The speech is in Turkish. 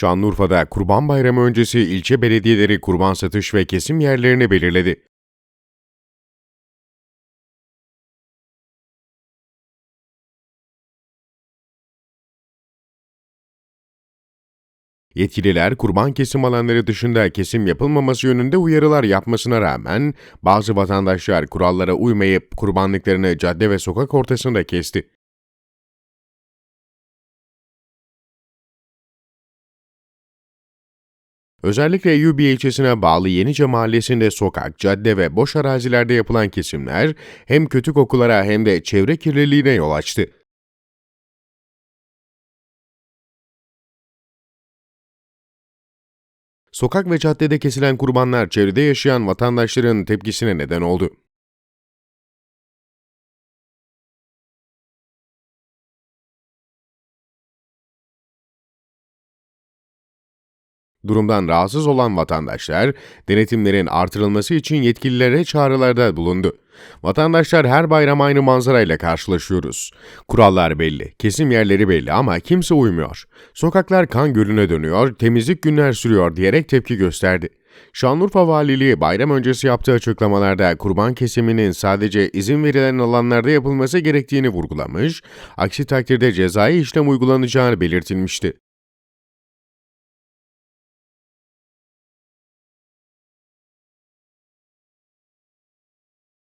Şanlıurfa'da Kurban Bayramı öncesi ilçe belediyeleri kurban satış ve kesim yerlerini belirledi. Yetkililer kurban kesim alanları dışında kesim yapılmaması yönünde uyarılar yapmasına rağmen bazı vatandaşlar kurallara uymayıp kurbanlıklarını cadde ve sokak ortasında kesti. Özellikle Eyyubi ilçesine bağlı Yenice mahallesinde sokak, cadde ve boş arazilerde yapılan kesimler hem kötü kokulara hem de çevre kirliliğine yol açtı. Sokak ve caddede kesilen kurbanlar çevrede yaşayan vatandaşların tepkisine neden oldu. Durumdan rahatsız olan vatandaşlar, denetimlerin artırılması için yetkililere çağrılarda bulundu. Vatandaşlar her bayram aynı manzarayla karşılaşıyoruz. Kurallar belli, kesim yerleri belli ama kimse uymuyor. Sokaklar kan gölüne dönüyor, temizlik günler sürüyor diyerek tepki gösterdi. Şanlıurfa Valiliği bayram öncesi yaptığı açıklamalarda kurban kesiminin sadece izin verilen alanlarda yapılması gerektiğini vurgulamış, aksi takdirde cezai işlem uygulanacağını belirtilmişti.